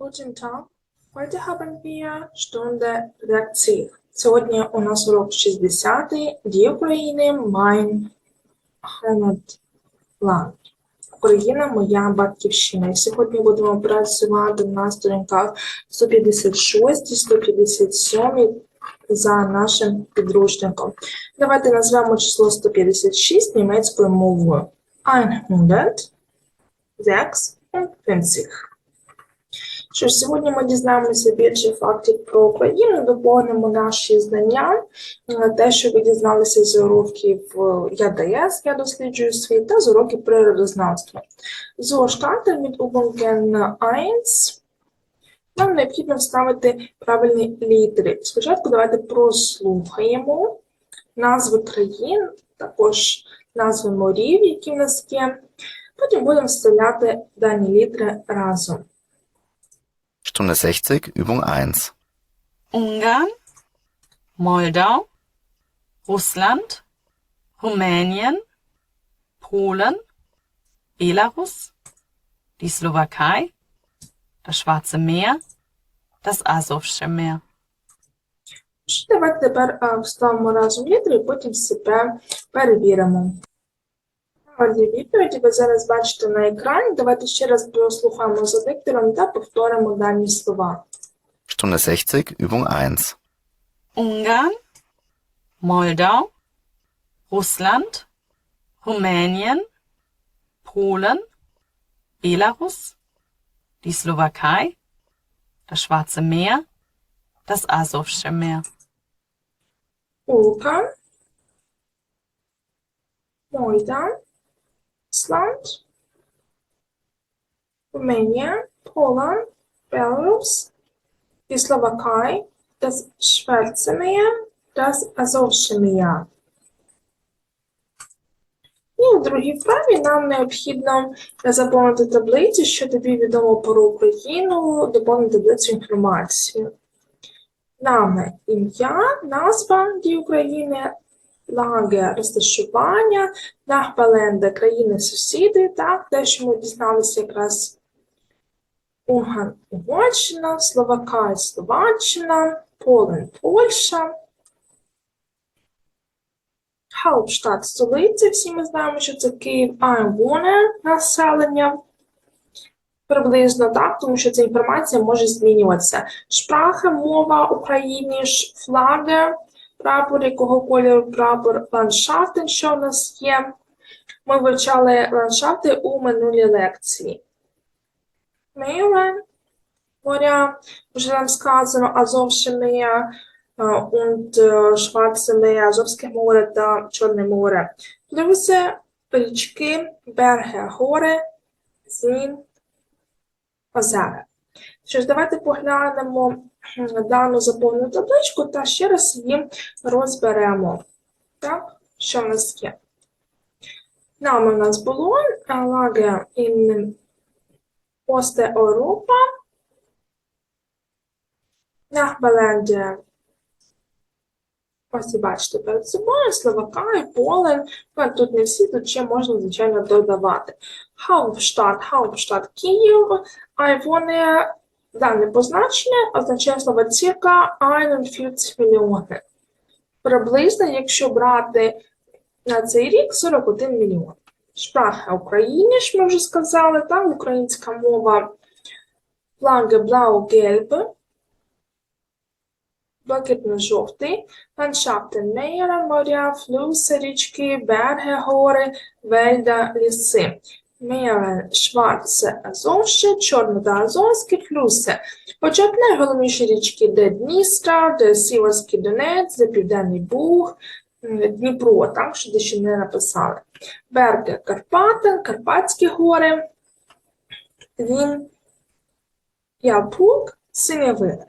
Guten Tag. Heute haben wir Stunde Lektion. Сьогодні у нас урок 60 Дії України Mein Heimatland. Україна моя батьківщина. І сьогодні будемо працювати на сторінках 156 157 за нашим підручником. Давайте назвемо число 156 німецькою мовою. 156. Що сьогодні ми дізнаємося більше фактів про Україну, доповнимо наші знання, е, те, що ви дізналися з уроків е, ЯДС, я досліджую світ, та з уроків природознавства. Starten mit Übungen 1. Нам необхідно вставити правильні літери. Спочатку давайте прослухаємо назви країн, також назви морів, які в нас є. Потім будемо вставляти дані літери разом. Stunde 60, Übung 1. Ungarn, Moldau, Russland, Rumänien, Polen, Belarus, die Slowakei, das Schwarze Meer, das Asowsche Meer. Що Давайте тепер а, вставимо разом літери і потім себе перевіримо. Правильні відповіді ви зараз бачите на екрані. Давайте ще раз прослухаємо за диктором та повторимо дані слова. Stunde 60, Übung 1. Ungarn, Moldau, Russland, Rumänien, Polen, Belarus, die Slowakei, das Schwarze Meer, das Asowsche Meer. Улка, Мойдан, Сланд, Rumänien, Polen, Belarus, die Slowakei, das Schwarze Meer, das Azovsche Meer. І у другій вправі нам необхідно заповнити таблицю, що тобі відомо про Україну, доповнити таблицю інформації. Нами ім'я, назва дій України, лаги розташування, нахбаленда країни-сусіди, так, те, що ми дізналися якраз Унган, Угорщина, Словакай, Словаччина, Полен, Польща. Hauptstadt, столиця, всі ми знаємо, що це Київ, Айвоне, населення. Приблизно так, тому що ця інформація може змінюватися. Шпраха, мова, Україніш, флаги, прапор, якого кольору прапор, ландшафтен, що в нас є. Ми вивчали ландшафти у минулій лекції. Мейрен, моря, вже нам сказано, Азовше äh, und Schwarze Meer, Азовське море та Чорне море. Плюс річки, береги, гори, зін, озера. Що ж, давайте поглянемо дану заповнену табличку та ще раз її розберемо. Так, що в нас є? Нами у нас було лаге in Остеуропа, Нахбаленді Ось і бачите перед собою Словакай, Полен. Ну, тут не всі, тут ще можна, звичайно, додавати. Hauptstadt, Hauptstadt Київ, а вони дане позначення означає слово circa 41 мільйони. Приблизно, якщо брати на цей рік 41 мільйон. Шпраха України, ж ми вже сказали, там українська мова Флаги Blau-Gelb, блакитно-жовтий, ландшафтен Мейера, моря, флюси, річки, береги, гори, вельда, ліси. Мейерен, Шварце, Азовще, Чорне та Азовське, флюси. Хоча б річки, де Дністра, де Сіверський Донець, де Південний Буг, Дніпро, так, що ще не написали. Берги, Карпати, Карпатські гори, він, Ялпук, Синявина.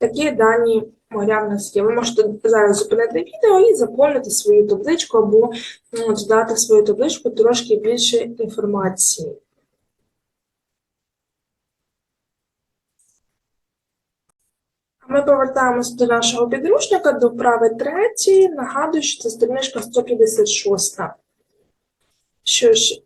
Такі дані моря в нас є. Ви можете зараз зупинити відео і заповнити свою табличку або ну, додати в свою табличку трошки більше інформації. Ми повертаємося до нашого підручника, до вправи третьої. Нагадую, що це сторіночка 156. Що ж,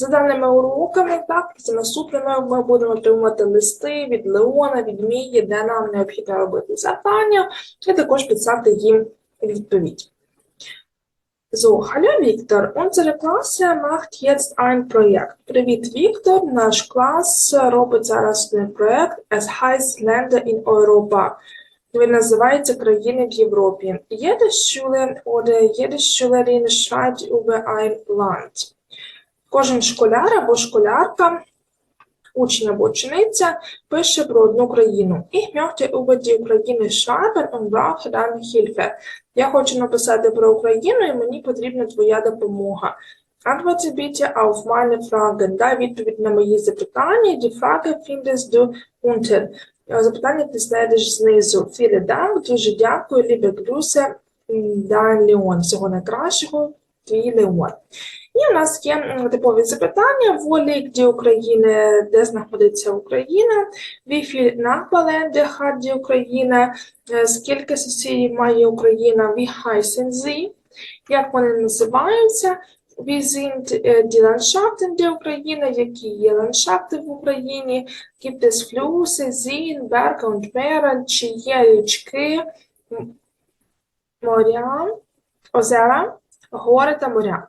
За даними уроками, так, за наступними ми будемо отримувати листи від Леона, від Мії, де нам необхідно робити завдання, і також писати їм відповідь. So, hallo Victor, unsere Klasse macht jetzt ein Projekt. Привіт, Віктор. Наш клас робить зараз один проект. Es heißt Länder in Europa. Він називається Країни в Європі. Jede Schüler oder jede Schülerin schreibt über ein Land. Кожен школяр або школярка, учень або учениця пише про одну країну. Ich möchte über die Ukraine schreiben und brauche deine Hilfe. Я хочу написати про Україну, і мені потрібна твоя допомога. Antworte bitte auf meine Fragen. Дай відповідь на мої запитання. Die Frage findest du unten. Запитання ти знайдеш знизу. Vielen Dank, дуже дякую, liebe Grüße, Дан Леон. Всього найкращого, твій Леон. І у нас є типові запитання. Волі, де України, де знаходиться Україна, viel Nachbarländer hat die Україна, Е, скільки сусідів має Україна, sie, як вони називаються, wie sind äh, die Landschaften der які є ландшафти в Україні, gibt es Flüsse, Seen, Meere, чи є річки, моря, озера, гори та моря.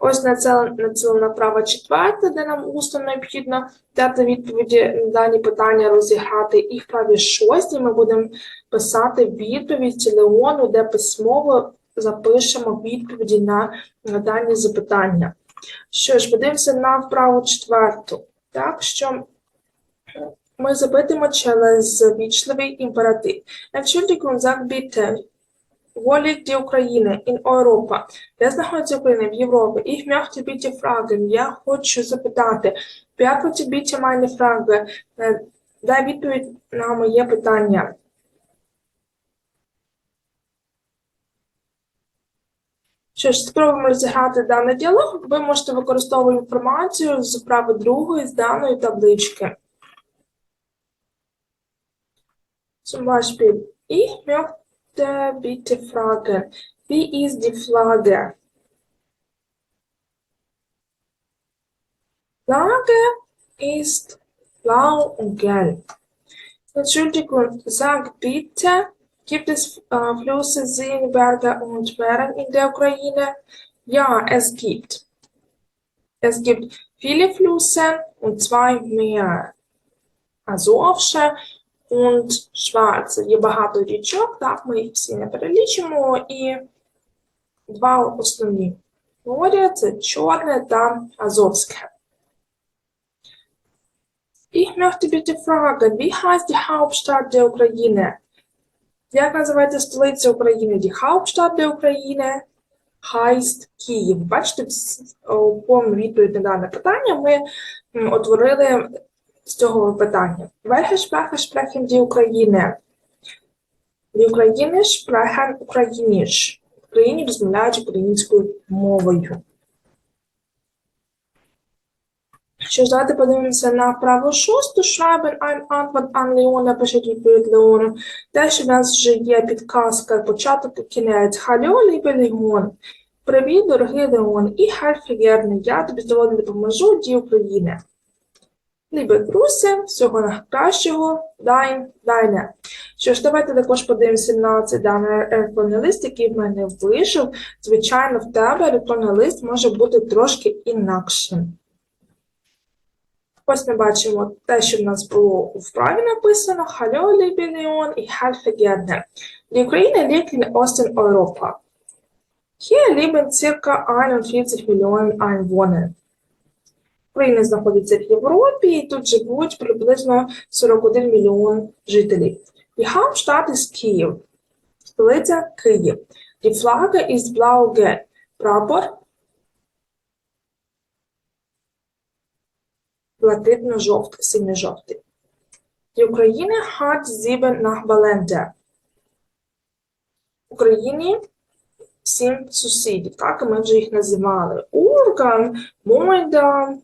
Ось нацелена, нацелена права четверта, де нам усно необхідно дати відповіді на дані питання розіграти. І в праві шостій ми будемо писати відповідь Леону, де письмово запишемо відповіді на на дані запитання. Що ж, подивимося на вправу четверту. Так, що ми запитуємо через вічливий імператив. Entschuldigung, sag bitte, wo liegt die Ukraine? In Europa. Де знаходиться Україна? В Європі. Ich möchte bitte fragen. Я хочу запитати. Beantworte bitte meine Frage. Дай відповідь на моє питання. Що ж, спробуємо розіграти даний діалог. Ви можете використовувати інформацію з вправи другої з даної таблички. Zum Beispiel, ich möchte bitte fragen, wie ist die Flagge? Flagge ist blau und gelb. Entschuldigung, sag bitte, gibt es äh, Flüsse, Seen, Berge und Meere in der Ukraine? Ja, es gibt. Es gibt viele Flüsse und zwei Meere. Азовше und Schwarze. Є багато річок, так, ми їх всі не перелічимо, і два основні моря – це Чорне та Азовське. Ich möchte bitte fragen, wie heißt die Hauptstadt der Ukraine? Як називається столиця України? Die Hauptstadt der Ukraine heißt Київ. Бачите, повну відповідь на дане питання ми м, утворили з цього питання. Welche Sprache sprechen die Ukraine? Die Ukraine sprechen Ukrainisch. В Україні розмовляють українською мовою. Що ж, давайте подивимося на право шосту. Schreiben ein Antwort an Leon, напишіть відповідь Леону. Те, що в нас вже є підказка, початок і кінець. Hallo, liebe Leon. Привіт, дорогий Леон. І gerne. Я тобі сьогодні допоможу ді України. Liebe Grüße, всього найкращого, Dein, Deine. Що ж, давайте також подивимося на цей даний електронний лист, який в мене вийшов. Звичайно, в тебе електронний лист може бути трошки інакшим. Ось ми бачимо те, що в нас було у вправі написано Hallo, liebe Leon, ich helfe gerne. Die Ukraine liegt in Osteuropa. Hier leben circa 41 Millionen Einwohner. Україна знаходиться в Європі, і тут живуть приблизно 41 мільйон жителів. Die Hauptstadt ist Kyiv. Столиця Київ. Die Flagge ist blau-gelb. Прапор блакитно-жовтий, синьо-жовтий. Die Ukraine hat sieben Nachbarländer. Україні сім сусідів, так, і ми вже їх називали. Урган, Мойдан,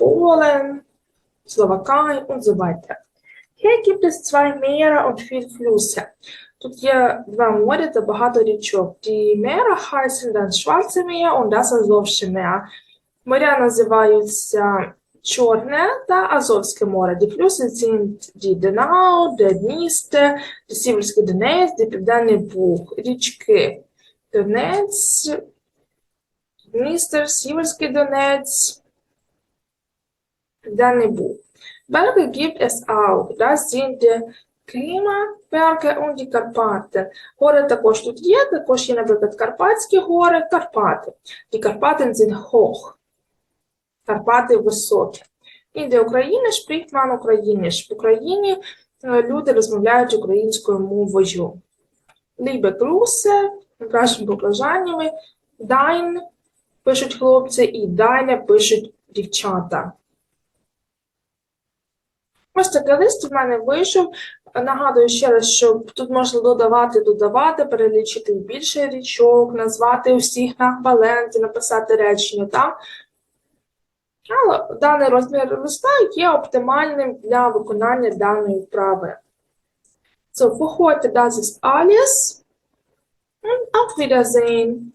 Polen, Slowakei und so weiter. Hier gibt es zwei Meere und vier Flüsse. Тут є два моря та багато річок. Die Meere heißen das Schwarze Meer und das Azovsche Meer. Моря називаються Чорне та Азовське море. Die Flüsse sind die Donau, der Dniester, der Сіверський Донець, der Південний Буг. Річки Донець, Дністер, Сіверський Донець, Південний Буг. Berge gibt es auch. Das sind und die Karpaten. Гори також тут є, також є, наприклад, Карпатські гори, Карпати. Die Karpaten sind hoch. Карпати високі. І для України spricht man Ukrainisch. В Україні е, люди розмовляють українською мовою. Liebe Grüße, нашими побажаннями. Dein пишуть хлопці і deine пишуть дівчата. Ось такий лист в мене вийшов. Нагадую ще раз, що тут можна додавати, додавати, перелічити більше річок, назвати усіх на баленці, написати речення, так? Але даний розмір листа є оптимальним для виконання даної вправи. So, für heute das ist alles auf Wiedersehen.